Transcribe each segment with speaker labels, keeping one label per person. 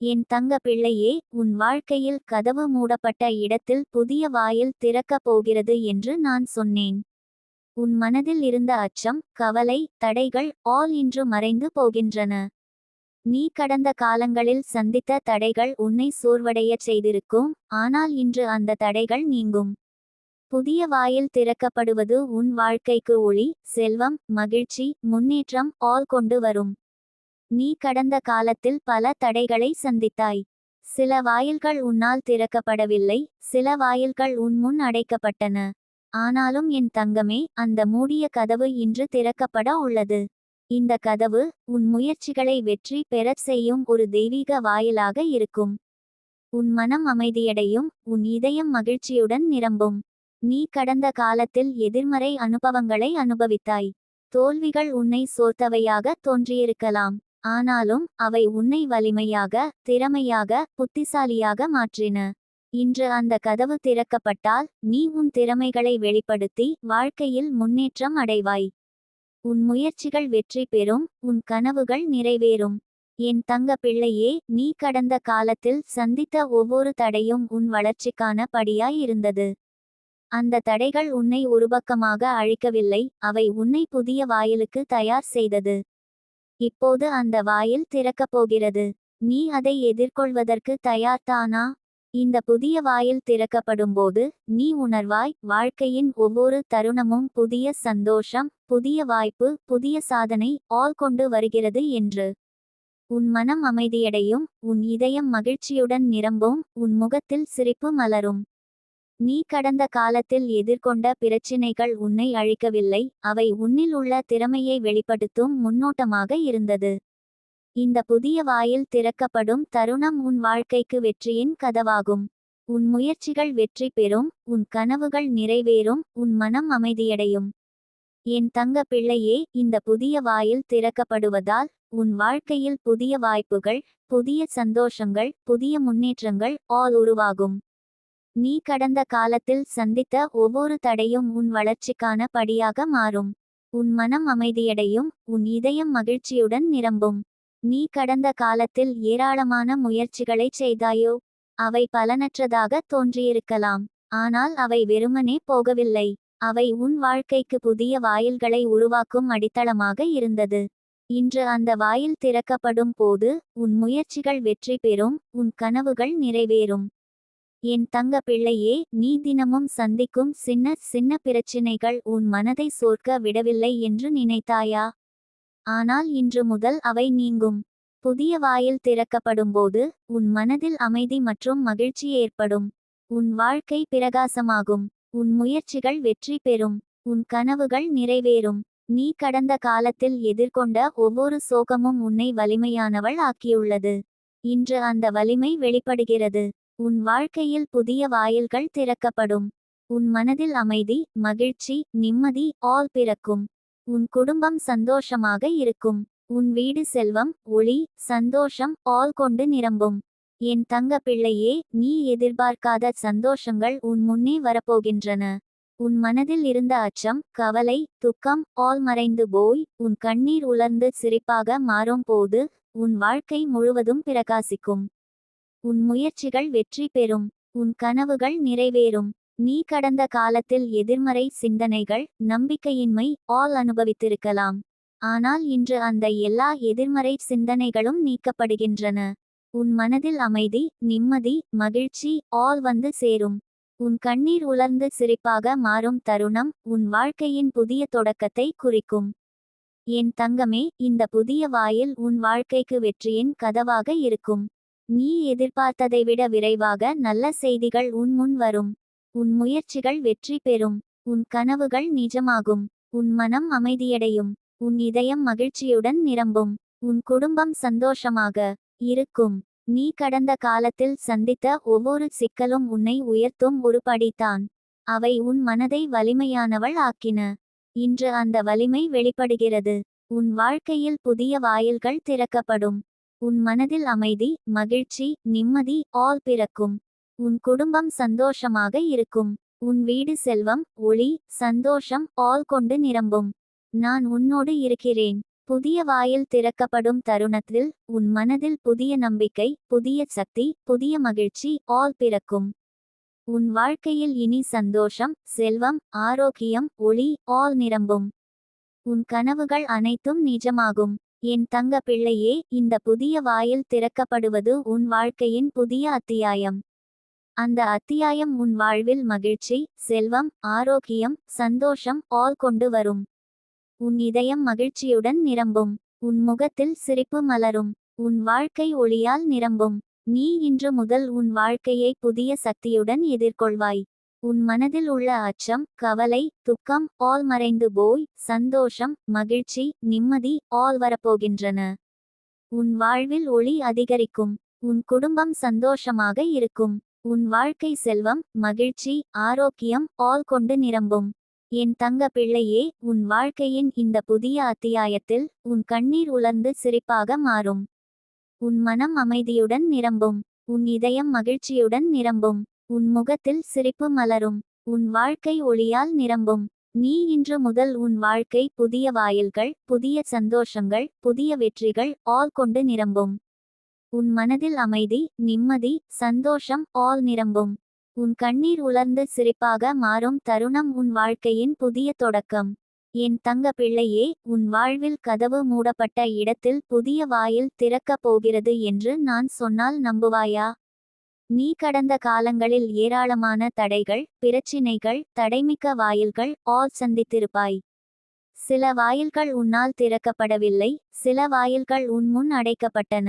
Speaker 1: என் தங்க பிள்ளையே உன் வாழ்க்கையில் கதவு மூடப்பட்ட இடத்தில் புதிய வாயில் திறக்கப் போகிறது என்று நான் சொன்னேன். உன் மனதில் இருந்த அச்சம் கவலை தடைகள் ஆல் இன்று மறைந்து போகின்றன. நீ கடந்த காலங்களில் சந்தித்த தடைகள் உன்னை சோர்வடையச் செய்திருக்கும் ஆனால் இன்று அந்த தடைகள் நீங்கும். புதிய வாயில் திறக்கப்படுவது உன் வாழ்க்கைக்கு ஒளி செல்வம் மகிழ்ச்சி முன்னேற்றம் ஆல் கொண்டு வரும். நீ கடந்த காலத்தில் பல தடைகளை சந்தித்தாய். சில வாயில்கள் உன்னால் திறக்கப்படவில்லை சில வாயில்கள் உன் முன் அடைக்கப்பட்டன. ஆனாலும் என் தங்கமே அந்த மூடிய கதவு இன்று திறக்கப்பட உள்ளது. இந்த கதவு உன் முயற்சிகளை வெற்றி பெறச் செய்யும் ஒரு தெய்வீக வாயிலாக இருக்கும். உன் மனம் அமைதியடையும் உன் இதயம் மகிழ்ச்சியுடன் நிரம்பும். நீ கடந்த காலத்தில் எதிர்மறை அனுபவங்களை அனுபவித்தாய். தோல்விகள் உன்னை சோர்த்தவையாக தோன்றியிருக்கலாம். ஆனாலும் அவை உன்னை வலிமையாக திறமையாக புத்திசாலியாக மாற்றின. இன்று அந்த கதவு திறக்கப்பட்டால் நீ உன் திறமைகளை வெளிப்படுத்தி வாழ்க்கையில் முன்னேற்றம் அடைவாய். உன் முயற்சிகள் வெற்றி பெறும் உன் கனவுகள் நிறைவேறும். என் தங்க பிள்ளையே நீ கடந்த காலத்தில் சந்தித்த ஒவ்வொரு தடையும் உன் வளர்ச்சிக்கான படியாய் இருந்தது. அந்த தடைகள் உன்னை ஒருபக்கமாக அழிக்கவில்லை அவை உன்னை புதிய வாயிலுக்கு தயார் செய்தது. இப்போது அந்த வாயில் திறக்கப் போகிறது. நீ அதை எதிர்கொள்வதற்கு தயார்தானா இந்த புதிய வாயில் திறக்கப்படும்போது நீ உணர்வாய் வாழ்க்கையின் ஒவ்வொரு தருணமும் புதிய சந்தோஷம் புதிய வாய்ப்பு புதிய சாதனை ஆல் கொண்டு வருகிறது என்று. உன் மனம் அமைதியடையும் உன் இதயம் மகிழ்ச்சியுடன் நிரம்பும் உன் முகத்தில் சிரிப்பு மலரும். நீ கடந்த காலத்தில் எதிர்கொண்ட பிரச்சினைகள் உன்னை அழிக்கவில்லை அவை உன்னில் உள்ள திறமையை வெளிப்படுத்தும் முன்னோட்டமாக இருந்தது. இந்த புதிய வாயில் திறக்கப்படும் தருணம் உன் வாழ்க்கைக்கு வெற்றியின் கதவாகும். உன் முயற்சிகள் வெற்றி பெறும் உன் கனவுகள் நிறைவேறும் உன் மனம் அமைதியடையும். என் தங்க பிள்ளையே இந்த புதிய வாயில் திறக்கப்படுவதால் உன் வாழ்க்கையில் புதிய வாய்ப்புகள் புதிய சந்தோஷங்கள் புதிய முன்னேற்றங்கள் ஆல் உருவாகும். நீ கடந்த காலத்தில் சந்தித்த ஒவ்வொரு தடையும் உன் வளர்ச்சிக்கான படியாக மாறும். உன் மனம் அமைதியடையும் உன் இதயம் மகிழ்ச்சியுடன் நிரம்பும். நீ கடந்த காலத்தில் ஏராளமான முயற்சிகளை செய்தாயோ? அவை பலனற்றதாக தோன்றியிருக்கலாம். ஆனால் அவை வெறுமனே போகவில்லை. அவை உன் வாழ்க்கைக்கு புதிய வாயில்களை உருவாக்கும் அடித்தளமாக இருந்தது. இன்று அந்த வாயில் திறக்கப்படும் போது உன் முயற்சிகள் வெற்றி பெறும் உன் கனவுகள் நிறைவேறும். என் தங்க பிள்ளையே நீ தினமும் சந்திக்கும் சின்ன சின்ன பிரச்சினைகள் உன் மனதை சோர்க்க விடவில்லை என்று நினைத்தாயா? ஆனால் இன்று முதல் அவை நீங்கும். புதிய வாயில் திறக்கப்படும்போது உன் மனதில் அமைதி மற்றும் மகிழ்ச்சி ஏற்படும். உன் வாழ்க்கை பிரகாசமாகும். உன் முயற்சிகள் வெற்றி பெறும். உன் கனவுகள் நிறைவேறும். நீ கடந்த காலத்தில் எதிர்கொண்ட ஒவ்வொரு சோகமும் உன்னை வலிமையானவள் ஆக்கியுள்ளது. இன்று அந்த வலிமை வெளிப்படுகிறது. உன் வாழ்க்கையில் புதிய வாயில்கள் திறக்கப்படும். உன் மனதில் அமைதி மகிழ்ச்சி நிம்மதி ஆல் பிறக்கும். உன் குடும்பம் சந்தோஷமாக இருக்கும். உன் வீடு செல்வம் ஒளி சந்தோஷம் ஆல் கொண்டு நிரம்பும். என் தங்க பிள்ளையே நீ எதிர்பார்க்காத சந்தோஷங்கள் உன் முன்னே வரப்போகின்றன. உன் மனதில் இருந்த அச்சம் கவலை துக்கம் ஆல் மறைந்து போய் உன் கண்ணீர் உலர்ந்து சிரிப்பாக மாறும் போது உன் வாழ்க்கை முழுவதும் பிரகாசிக்கும். உன் முயற்சிகள் வெற்றி பெறும் உன் கனவுகள் நிறைவேறும். நீ கடந்த காலத்தில் எதிர்மறை சிந்தனைகள் நம்பிக்கையின்மை ஆல் அனுபவித்திருக்கலாம். ஆனால் இன்று அந்த எல்லா எதிர்மறை சிந்தனைகளும் நீக்கப்படுகின்றன. உன் மனதில் அமைதி நிம்மதி மகிழ்ச்சி ஆல் வந்து சேரும். உன் கண்ணீர் உலர்ந்து சிரிப்பாக மாறும் தருணம் உன் வாழ்க்கையின் புதிய தொடக்கத்தை குறிக்கும். என் தங்கமே இந்த புதிய வாயில் உன் வாழ்க்கைக்கு வெற்றியின் கதவாக இருக்கும். நீ எதிர்பார்த்ததை விட விரைவாக நல்ல செய்திகள் உன் முன் வரும். உன் முயற்சிகள் வெற்றி பெறும். உன் கனவுகள் நிஜமாகும். உன் மனம் அமைதியடையும். உன் இதயம் மகிழ்ச்சியுடன் நிரம்பும். உன் குடும்பம் சந்தோஷமாக இருக்கும். நீ கடந்த காலத்தில் சந்தித்த ஒவ்வொரு சிக்கலும் உன்னை உயர்த்தும் ஒரு படித்தான் அவை உன் மனதை வலிமையானவள் ஆக்கின. இன்று அந்த வலிமை வெளிப்படுகிறது. உன் வாழ்க்கையில் புதிய வாயில்கள் திறக்கப்படும். உன் மனதில் அமைதி மகிழ்ச்சி நிம்மதி ஆல் பிறக்கும். உன் குடும்பம் சந்தோஷமாக இருக்கும். உன் வீடு செல்வம் ஒளி சந்தோஷம் ஆல் கொண்டு நிரம்பும். நான் உன்னோடு இருக்கிறேன். புதிய வாயில் திறக்கப்படும் தருணத்தில் உன் மனதில் புதிய நம்பிக்கை புதிய சக்தி புதிய மகிழ்ச்சி ஆல் பிறக்கும். உன் வாழ்க்கையில் இனி சந்தோஷம் செல்வம் ஆரோக்கியம் ஒளி ஆல் நிரம்பும். உன் கனவுகள் அனைத்தும் நிஜமாகும். என் தங்க பிள்ளையே இந்த புதிய வாயில் திறக்கப்படுவது உன் வாழ்க்கையின் புதிய அத்தியாயம். அந்த அத்தியாயம் உன் வாழ்வில் மகிழ்ச்சி செல்வம் ஆரோக்கியம் சந்தோஷம் ஆல் கொண்டு வரும். உன் இதயம் மகிழ்ச்சியுடன் நிரம்பும். உன் முகத்தில் சிரிப்பு மலரும். உன் வாழ்க்கை ஒளியால் நிரம்பும். நீ இன்று முதல் உன் வாழ்க்கையை புதிய சக்தியுடன் எதிர்கொள்வாய். உன் மனதில் உள்ள அச்சம் கவலை துக்கம் ஆல் மறைந்து போய் சந்தோஷம் மகிழ்ச்சி நிம்மதி ஆல் வரப்போகின்றன. உன் வாழ்வில் ஒளி அதிகரிக்கும். உன் குடும்பம் சந்தோஷமாக இருக்கும். உன் வாழ்க்கை செல்வம் மகிழ்ச்சி ஆரோக்கியம் ஆல் கொண்டு நிரம்பும். என் தங்க பிள்ளையே உன் வாழ்க்கையின் இந்த புதிய அத்தியாயத்தில் உன் கண்ணீர் உலர்ந்து சிரிப்பாக மாறும். உன் மனம் அமைதியுடன் நிரம்பும். உன் இதயம் மகிழ்ச்சியுடன் நிரம்பும். உன் முகத்தில் சிரிப்பு மலரும். உன் வாழ்க்கை ஒளியால் நிரம்பும். நீ இன்று முதல் உன் வாழ்க்கை புதிய வாயில்கள் புதிய சந்தோஷங்கள் புதிய வெற்றிகள் ஆல் கொண்டு நிரம்பும். உன் மனதில் அமைதி நிம்மதி சந்தோஷம் ஆல் நிரம்பும். உன் கண்ணீர் உலர்ந்து சிரிப்பாக மாறும் தருணம் உன் வாழ்க்கையின் புதிய தொடக்கம். என் தங்க பிள்ளையே உன் வாழ்வில் கதவு மூடப்பட்ட இடத்தில் புதிய வாயில் திறக்கப் போகிறது என்று நான் சொன்னால் நம்புவாயா? நீ கடந்த காலங்களில் ஏராளமான தடைகள் பிரச்சினைகள் தடைமிக்க வாயில்கள் ஆல் சந்தித்திருப்பாய். சில வாயில்கள் உன்னால் திறக்கப்படவில்லை சில வாயில்கள் உன் முன் அடைக்கப்பட்டன.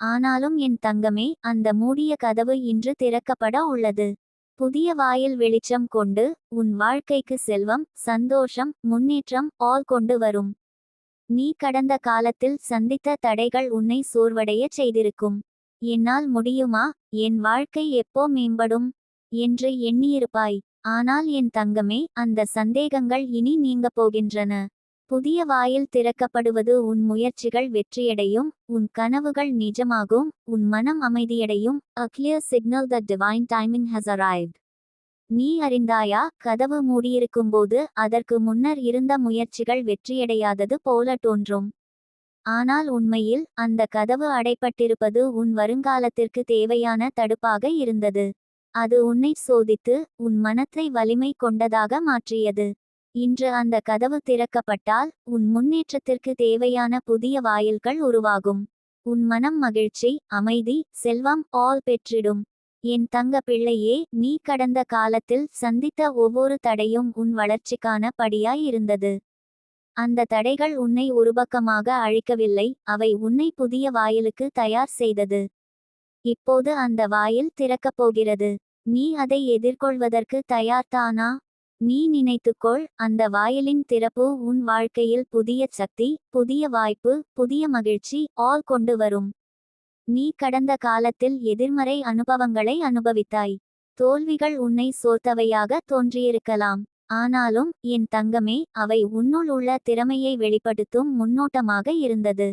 Speaker 1: ஆனாலும் என் தங்கமே அந்த மூடிய கதவு இன்று திறக்கப்பட உள்ளது. புதிய வாயில் வெளிச்சம் கொண்டு உன் வாழ்க்கைக்கு செல்வம் சந்தோஷம் முன்னேற்றம் ஆல் கொண்டு வரும். நீ கடந்த காலத்தில் சந்தித்த தடைகள் உன்னை சோர்வடைய செய்திருக்கும். என்னால் முடியுமா? என் வாழ்க்கை எப்போ மேம்படும்? என்று எண்ணியிருப்பாய். ஆனால் என் தங்கமே அந்த சந்தேகங்கள் இனி நீங்க போகின்றன. புதிய வாயில் திறக்கப்படுவது உன் முயற்சிகள் வெற்றியடையும் உன் கனவுகள் நிஜமாகும் உன் மனம் அமைதியடையும். A clear signal the divine timing has arrived நீ அறிந்தாயா? கதவு மூடியிருக்கும்போது அதற்கு முன்னர் இருந்த முயற்சிகள் வெற்றியடையாதது போல தோன்றும். ஆனால் உண்மையில் அந்த கதவு அடைப்பட்டிருப்பது உன் வருங்காலத்திற்கு தேவையான தடுப்பாக இருந்தது. அது உன்னை சோதித்து உன் மனத்தை வலிமை கொண்டதாக மாற்றியது. இன்று அந்த கதவு திறக்கப்பட்டால் உன் முன்னேற்றத்திற்கு தேவையான புதிய வாயில்கள் உருவாகும். உன் மனம் மகிழ்ச்சி அமைதி செல்வம் ஆல் பெற்றிடும். என் தங்க பிள்ளையே நீ கடந்த காலத்தில் சந்தித்த ஒவ்வொரு தடையும் உன் வளர்ச்சிக்கான படியாய் இருந்தது. அந்த தடைகள் உன்னை ஒருபக்கமாக அழிக்கவில்லை அவை உன்னை புதிய வாயிலுக்கு தயார் செய்தது. இப்போது அந்த வாயில் திறக்கப் போகிறது. நீ அதை எதிர்கொள்வதற்கு தயார்தானா நீ நினைத்துக்கொள் அந்த வாயிலின் திறப்பு உன் வாழ்க்கையில் புதிய சக்தி புதிய வாய்ப்பு புதிய மகிழ்ச்சி ஆல் கொண்டு வரும். நீ கடந்த காலத்தில் எதிர்மறை அனுபவங்களை அனுபவித்தாய். தோல்விகள் உன்னை சோர்த்தவையாக தோன்றியிருக்கலாம். ஆனாலும் என் தங்கமே அவை உன்னுள் உள்ள திறமையை வெளிப்படுத்தும் முன்னோட்டமாக இருந்தது.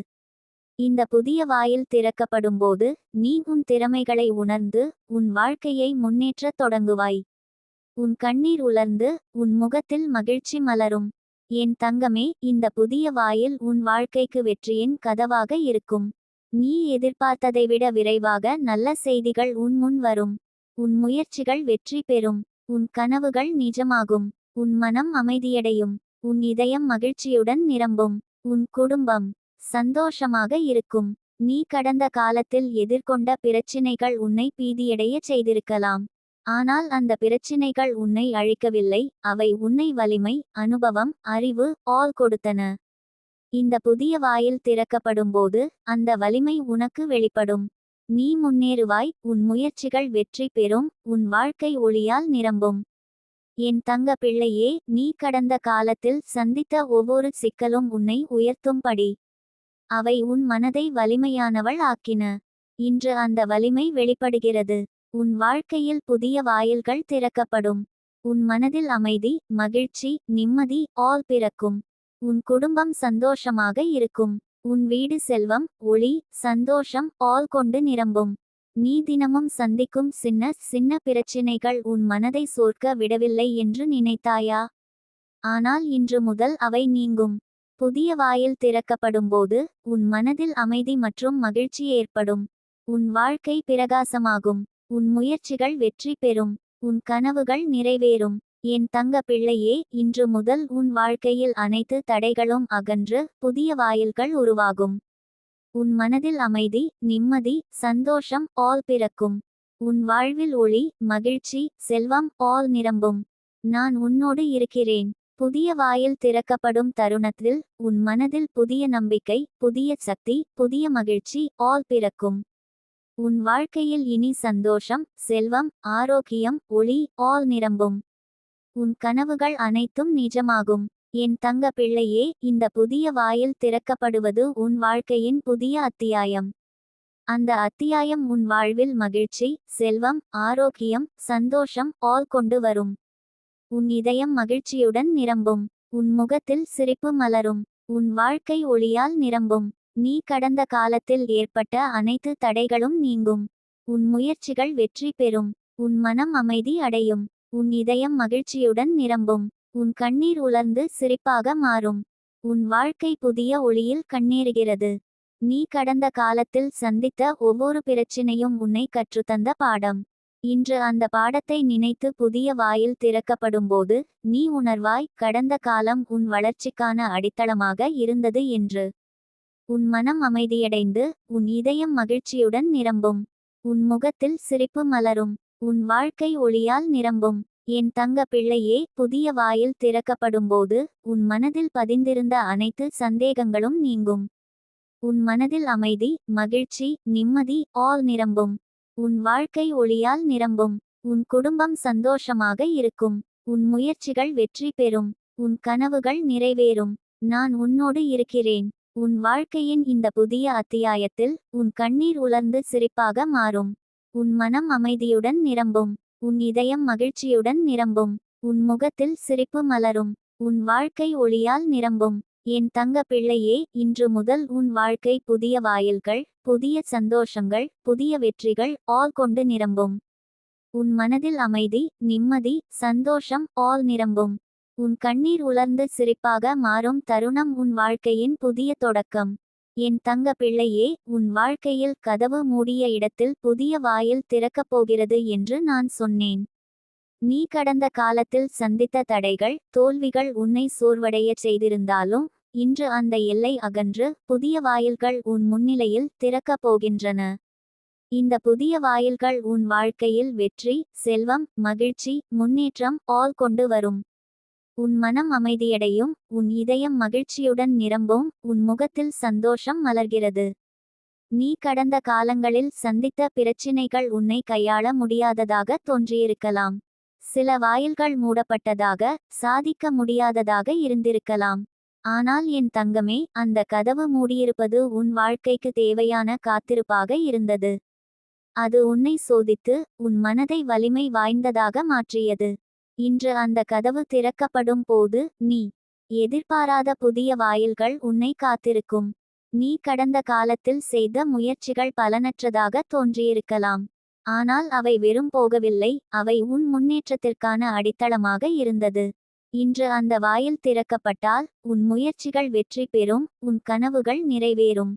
Speaker 1: இந்த புதிய வாயில் திறக்கப்படும்போது நீ உன் திறமைகளை உணர்ந்து உன் வாழ்க்கையை முன்னேற்றத் தொடங்குவாய். உன் கண்ணீர் உலர்ந்து உன் முகத்தில் மகிழ்ச்சி மலரும். என் தங்கமே இந்த புதிய வாயில் உன் வாழ்க்கைக்கு வெற்றியின் கதவாக இருக்கும். நீ எதிர்பார்த்ததை விட விரைவாக நல்ல செய்திகள் உன் முன் வரும். உன் முயற்சிகள் வெற்றி பெறும். உன் கனவுகள் நிஜமாகும். உன் மனம் அமைதியடையும். உன் இதயம் மகிழ்ச்சியுடன் நிரம்பும். உன் குடும்பம் சந்தோஷமாக இருக்கும். நீ கடந்த காலத்தில் எதிர்கொண்ட பிரச்சினைகள் உன்னை பீதியடைய செய்திருக்கலாம். ஆனால் அந்த பிரச்சினைகள் உன்னை அழிக்கவில்லை. அவை உன்னை வலிமை அனுபவம் அறிவு ஆல் கொடுத்தன. இந்த புதிய வாயில் திறக்கப்படும்போது அந்த வலிமை உனக்கு வெளிப்படும். நீ முன்னேறுவாய். உன் முயற்சிகள் வெற்றி பெறும். உன் வாழ்க்கை ஒளியால் நிரம்பும். என் தங்க பிள்ளையே நீ கடந்த காலத்தில் சந்தித்த ஒவ்வொரு சிக்கலும் உன்னை உயர்த்தும்படி. அவை உன் மனதை வலிமையானவள் ஆக்கின. இன்று அந்த வலிமை வெளிப்படுகிறது. உன் வாழ்க்கையில் புதிய வாயில்கள் திறக்கப்படும். உன் மனதில் அமைதி மகிழ்ச்சி நிம்மதி ஆல் பிறக்கும். உன் குடும்பம் சந்தோஷமாக இருக்கும். உன் வீடு செல்வம் ஒளி சந்தோஷம் ஆல் கொண்டு நிரம்பும். நீ தினமும் சந்திக்கும் சின்ன சின்ன பிரச்சினைகள் உன் மனதை சோர்க்க விடவில்லை என்று நினைத்தாயா? ஆனால் இன்று முதல் அவை நீங்கும். புதிய வாயில் திறக்கப்படும்போது உன் மனதில் அமைதி மற்றும் மகிழ்ச்சி ஏற்படும். உன் வாழ்க்கை பிரகாசமாகும். உன் முயற்சிகள் வெற்றி பெறும். உன் கனவுகள் நிறைவேறும். என் தங்க பிள்ளையே இன்று முதல் உன் வாழ்க்கையில் அனைத்து தடைகளும் அகன்று புதிய வாயில்கள் உருவாகும். உன் மனதில் அமைதி நிம்மதி சந்தோஷம் ஆல் பிறக்கும். உன் வாழ்வில் ஒளி மகிழ்ச்சி செல்வம் ஆல் நிரம்பும். நான் உன்னோடு இருக்கிறேன். புதிய வாயில் திறக்கப்படும் தருணத்தில் உன் மனதில் புதிய நம்பிக்கை புதிய சக்தி புதிய மகிழ்ச்சி ஆல் பிறக்கும். உன் வாழ்க்கையில் இனி சந்தோஷம் செல்வம் ஆரோக்கியம் ஒளி ஆல் நிரம்பும். உன் கனவுகள் அனைத்தும் நிஜமாகும். என் தங்க பிள்ளையே இந்த புதிய வாயில் திறக்கப்படுவது உன் வாழ்க்கையின் புதிய அத்தியாயம். அந்த அத்தியாயம் உன் வாழ்வில் மகிழ்ச்சி செல்வம் ஆரோக்கியம் சந்தோஷம் ஆல் கொண்டு வரும். உன் இதயம் மகிழ்ச்சியுடன் நிரம்பும். உன் முகத்தில் சிரிப்பு மலரும். உன் வாழ்க்கை ஒளியால் நிரம்பும். நீ கடந்த காலத்தில் ஏற்பட்ட அனைத்து தடைகளும் நீங்கும். உன் முயற்சிகள் வெற்றி பெறும். உன் மனம் அமைதி அடையும். உன் இதயம் மகிழ்ச்சியுடன் நிரம்பும். உன் கண்ணீர் உலர்ந்து சிரிப்பாக மாறும். உன் வாழ்க்கை புதிய ஒளியில் கண்ணேறுகிறது. நீ கடந்த காலத்தில் சந்தித்த ஒவ்வொரு பிரச்சினையும் உன்னை கற்றுத்தந்த பாடம். இன்று அந்த பாடத்தை நினைத்து புதிய வாயில் திறக்கப்படும்போது நீ உணர்வாய் கடந்த காலம் உன் வளர்ச்சிக்கான அடித்தளமாக இருந்தது என்று. உன் மனம் அமைதியடைந்து உன் இதயம் மகிழ்ச்சியுடன் நிரம்பும். உன் முகத்தில் சிரிப்பு மலரும். உன் வாழ்க்கை ஒளியால் நிரம்பும். என் தங்க பிள்ளையே புதிய வாயில் திறக்கப்படும்போது உன் மனதில் பதிந்திருந்த அனைத்து சந்தேகங்களும் நீங்கும். உன் மனதில் அமைதி மகிழ்ச்சி நிம்மதி ஆல் நிரம்பும். உன் வாழ்க்கை ஒளியால் நிரம்பும். உன் குடும்பம் சந்தோஷமாக இருக்கும். உன் முயற்சிகள் வெற்றி பெறும். உன் கனவுகள் நிறைவேறும். நான் உன்னோடு இருக்கிறேன். உன் வாழ்க்கையின் இந்த புதிய அத்தியாயத்தில் உன் கண்ணீர் உலர்ந்து சிரிப்பாக மாறும். உன் மனம் அமைதியுடன் நிரம்பும். உன் இதயம் மகிழ்ச்சியுடன் நிரம்பும். உன் முகத்தில் சிரிப்பு மலரும். உன் வாழ்க்கை ஒளியால் நிரம்பும். என் தங்க பிள்ளையே இன்று முதல் உன் வாழ்க்கை புதிய வாயில்கள் புதிய சந்தோஷங்கள் புதிய வெற்றிகள் ஆல் கொண்டு நிரம்பும். உன் மனதில் அமைதி நிம்மதி சந்தோஷம் ஆல் நிரம்பும். உன் கண்ணீர் உலர்ந்து சிரிப்பாக மாறும் தருணம் உன் வாழ்க்கையின் புதிய தொடக்கம். என் தங்க பிள்ளையே உன் வாழ்க்கையில் கதவு மூடிய இடத்தில் புதிய வாயில் திறக்கப் போகிறது என்று நான் சொன்னேன். நீ கடந்த காலத்தில் சந்தித்த தடைகள் தோல்விகள் உன்னை சோர்வடையச் செய்திருந்தாலும் இன்று அந்த எல்லை அகன்று புதிய வாயில்கள் உன் முன்னிலையில் திறக்கப் போகின்றன. இந்த புதிய வாயில்கள் உன் வாழ்க்கையில் வெற்றி செல்வம் மகிழ்ச்சி முன்னேற்றம் ஆல் கொண்டு வரும். உன் மனம் அமைதியடையும் உன் இதயம் மகிழ்ச்சியுடன் நிரம்பும் உன் முகத்தில் சந்தோஷம் மலர்கிறது. நீ கடந்த காலங்களில் சந்தித்த பிரச்சினைகள் உன்னை கையாள முடியாததாக தோன்றியிருக்கலாம். சில வாயில்கள் மூடப்பட்டதாக சாதிக்க முடியாததாக இருந்திருக்கலாம். ஆனால் என் தங்கமே அந்த கதவு மூடியிருப்பது உன் வாழ்க்கைக்கு தேவையான காத்திருப்பாக இருந்தது. அது உன்னை சோதித்து உன் மனதை வலிமை வாய்ந்ததாக மாற்றியது. இன்று அந்த கதவு திறக்கப்படும் போது நீ எதிர்பாராத புதிய வாயில்கள் உன்னை காத்திருக்கும். நீ கடந்த காலத்தில் செய்த முயற்சிகள் பலனற்றதாக தோன்றியிருக்கலாம். ஆனால் அவை வெறும் போகவில்லை அவை உன் முன்னேற்றத்திற்கான அடித்தளமாக இருந்தது. இன்று அந்த வாயில் திறக்கப்பட்டால் உன் முயற்சிகள் வெற்றி பெறும் உன் கனவுகள் நிறைவேறும்.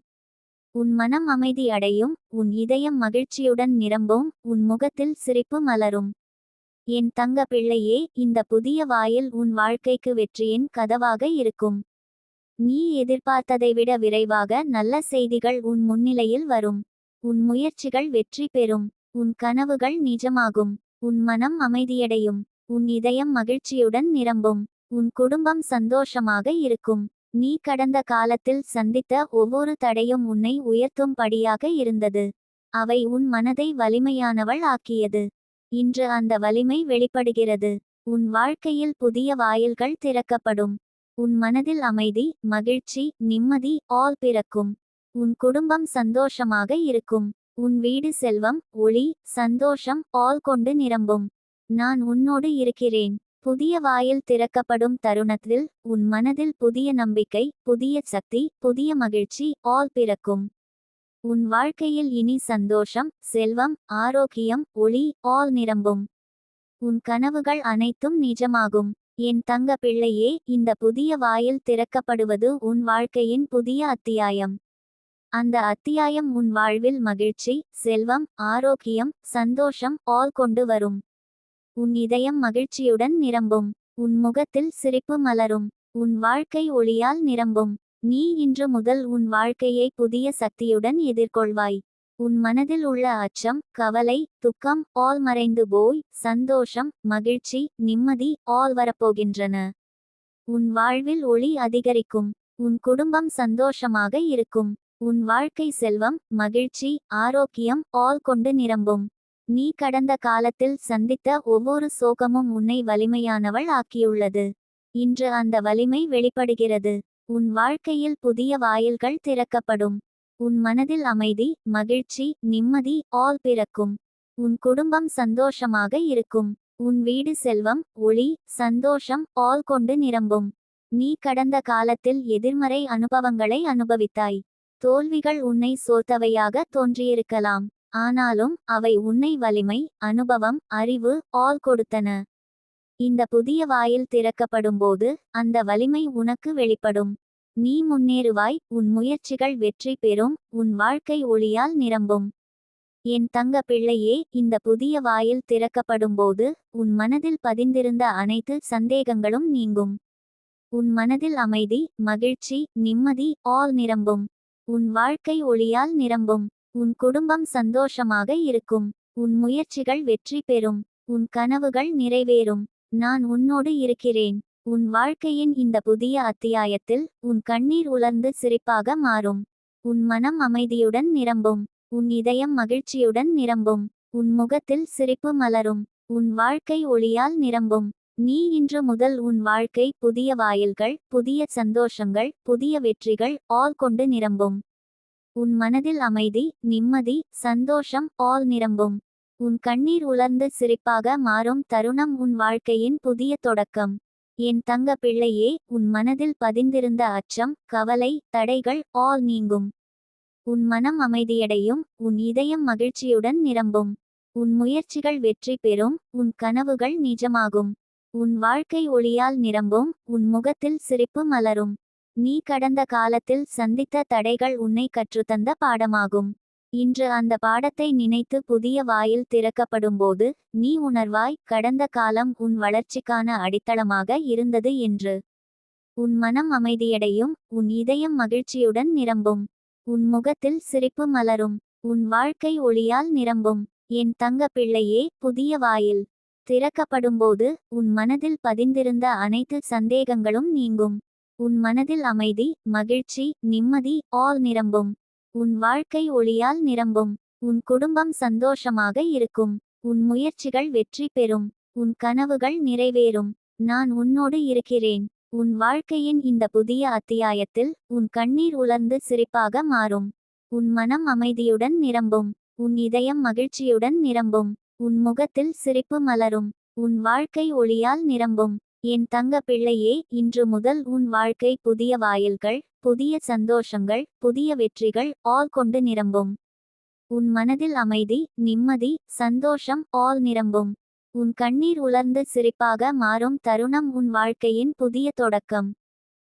Speaker 1: உன் மனம் அமைதி அடையும் உன் இதயம் மகிழ்ச்சியுடன் நிரம்பும் உன் முகத்தில் சிரிப்பு மலரும். என் தங்க பிள்ளையே இந்த புதிய வாயில் உன் வாழ்க்கைக்கு வெற்றியின் கதவாக இருக்கும். நீ எதிர்பார்த்ததை விட விரைவாக நல்ல செய்திகள் உன் முன்னிலையில் வரும். உன் முயற்சிகள் வெற்றி பெறும். உன் கனவுகள் நிஜமாகும். உன் மனம் அமைதியடையும். உன் இதயம் மகிழ்ச்சியுடன் நிரம்பும். உன் குடும்பம் சந்தோஷமாக இருக்கும். நீ கடந்த காலத்தில் சந்தித்த ஒவ்வொரு தடையும் உன்னை உயர்த்தும்படியாக இருந்தது. அவை உன் மனதை வலிமையானவள் ஆக்கியது. இன்று அந்த வலிமை வெளிப்படுகிறது. உன் வாழ்க்கையில் புதிய வாயில்கள் திறக்கப்படும். உன் மனதில் அமைதி மகிழ்ச்சி நிம்மதி ஆல் பிறக்கும். உன் குடும்பம் சந்தோஷமாக இருக்கும். உன் வீடு செல்வம் ஒளி சந்தோஷம் ஆல் கொண்டு நிரம்பும். நான் உன்னோடு இருக்கிறேன். புதிய வாயில் திறக்கப்படும் தருணத்தில் உன் மனதில் புதிய நம்பிக்கை புதிய சக்தி புதிய மகிழ்ச்சி ஆல் பிறக்கும். உன் வாழ்க்கையில் இனி சந்தோஷம் செல்வம் ஆரோக்கியம் ஒளி ஆல் நிரம்பும். உன் கனவுகள் அனைத்தும் நிஜமாகும். என் தங்க பிள்ளையே இந்த புதிய வாயில் திறக்கப்படுவது உன் வாழ்க்கையின் புதிய அத்தியாயம். அந்த அத்தியாயம் உன் வாழ்வில் மகிழ்ச்சி செல்வம் ஆரோக்கியம் சந்தோஷம் ஆல் கொண்டு வரும். உன் இதயம் மகிழ்ச்சியுடன் நிரம்பும். உன் முகத்தில் சிரிப்பு மலரும். உன் வாழ்க்கை ஒளியால் நிரம்பும். நீ இன்று முதல் உன் வாழ்க்கையை புதிய சக்தியுடன் எதிர்கொள்வாய். உன் மனதில் உள்ள அச்சம் கவலை துக்கம் ஆல் மறைந்து போய் சந்தோஷம் மகிழ்ச்சி நிம்மதி ஆல் வரப்போகின்றன. உன் வாழ்வில் ஒளி அதிகரிக்கும். உன் குடும்பம் சந்தோஷமாக இருக்கும். உன் வாழ்க்கை செல்வம் மகிழ்ச்சி ஆரோக்கியம் ஆல் கொண்டு நிரம்பும். நீ கடந்த காலத்தில் சந்தித்த ஒவ்வொரு சோகமும் உன்னை வலிமையானவள் ஆக்கியுள்ளது. இன்று அந்த வலிமை வெளிப்படுகிறது. உன் வாழ்க்கையில் புதிய வாயில்கள் திறக்கப்படும். உன் மனதில் அமைதி மகிழ்ச்சி நிம்மதி ஆல் பிறக்கும். உன் குடும்பம் சந்தோஷமாக இருக்கும். உன் வீடு செல்வம் ஒளி சந்தோஷம் ஆல் கொண்டு நிரம்பும். நீ கடந்த காலத்தில் எதிர்மறை அனுபவங்களை அனுபவித்தாய். தோல்விகள் உன்னை சோர்த்தவையாக தோன்றியிருக்கலாம். ஆனாலும் அவை உன்னை வலிமை அனுபவம் அறிவு ஆல் கொடுத்தன. இந்த புதிய வாயில் திறக்கப்படும்போது அந்த வலிமை உனக்கு வெளிப்படும். நீ முன்னேறுவாய் உன் முயற்சிகள் வெற்றி பெறும் உன் வாழ்க்கை ஒளியால் நிரம்பும். என் தங்க பிள்ளையே இந்த புதிய வாயில் திறக்கப்படும்போது உன் மனதில் பதிந்திருந்த அனைத்து சந்தேகங்களும் நீங்கும். உன் மனதில் அமைதி மகிழ்ச்சி நிம்மதி ஆல் நிரம்பும். உன் வாழ்க்கை ஒளியால் நிரம்பும். உன் குடும்பம் சந்தோஷமாக இருக்கும். உன் முயற்சிகள் வெற்றி பெறும். உன் கனவுகள் நிறைவேறும். நான் உன்னோடு இருக்கிறேன். உன் வாழ்க்கையின் இந்த புதிய அத்தியாயத்தில் உன் கண்ணீர் உலர்ந்து சிரிப்பாக மாறும். உன் மனம் அமைதியுடன் நிரம்பும். உன் இதயம் மகிழ்ச்சியுடன் நிரம்பும். உன் முகத்தில் சிரிப்பு மலரும். உன் வாழ்க்கை ஒளியால் நிரம்பும். நீ இன்று முதல் உன் வாழ்க்கை புதிய வாயில்கள் புதிய சந்தோஷங்கள் புதிய வெற்றிகள் ஆல் கொண்டு நிரம்பும். உன் மனதில் அமைதி நிம்மதி சந்தோஷம் ஆல் நிரம்பும். உன் கண்ணீர் உலர்ந்து சிரிப்பாக மாறும் தருணம் உன் வாழ்க்கையின் புதிய தொடக்கம். என் தங்க பிள்ளையே உன் மனதில் பதிந்திருந்த அச்சம் கவலை தடைகள் ஆல் நீங்கும். உன் மனம் அமைதியடையும் உன் இதயம் மகிழ்ச்சியுடன் நிரம்பும். உன் முயற்சிகள் வெற்றி பெறும் உன் கனவுகள் நிஜமாகும். உன் வாழ்க்கை ஒளியால் நிரம்பும் உன் முகத்தில் சிரிப்பு மலரும். நீ கடந்த காலத்தில் சந்தித்த தடைகள் உன்னை கற்றுத்தந்த பாடமாகும். இன்று அந்த பாடத்தை நினைத்து புதிய வாயில் திறக்கப்படும்போது நீ உணர்வாய் கடந்த காலம் உன் வளர்ச்சிக்கான அடித்தளமாக இருந்தது என்று. உன் மனம் அமைதியடையும் உன் இதயம் மகிழ்ச்சியுடன் நிரம்பும். உன் முகத்தில் சிரிப்பு மலரும். உன் வாழ்க்கை ஒளியால் நிரம்பும். என் தங்க பிள்ளையே புதிய வாயில் திறக்கப்படும்போது உன் மனதில் பதிந்திருந்த அனைத்து சந்தேகங்களும் நீங்கும். உன் மனதில் அமைதி மகிழ்ச்சி நிம்மதி ஆல் நிரம்பும். உன் வாழ்க்கை ஒளியால் நிரம்பும். உன் குடும்பம் சந்தோஷமாக இருக்கும். உன் முயற்சிகள் வெற்றி பெறும். உன் கனவுகள் நிறைவேறும். நான் உன்னோடு இருக்கிறேன். உன் வாழ்க்கையின் இந்த புதிய அத்தியாயத்தில் உன் கண்ணீர் உலர்ந்து சிரிப்பாக மாறும். உன் மனம் அமைதியுடன் நிரம்பும். உன் இதயம் மகிழ்ச்சியுடன் நிரம்பும். உன் முகத்தில் சிரிப்பு மலரும். உன் வாழ்க்கை ஒளியால் நிரம்பும். என் தங்க பிள்ளையே இன்று முதல் உன் வாழ்க்கை புதிய வாயில்கள் புதிய சந்தோஷங்கள் புதிய வெற்றிகள் ஆல் கொண்டு நிரம்பும். உன் மனதில் அமைதி நிம்மதி சந்தோஷம் ஆல் நிரம்பும். உன் கண்ணீர் உலர்ந்து சிரிப்பாக மாறும் தருணம் உன் வாழ்க்கையின் புதிய தொடக்கம்.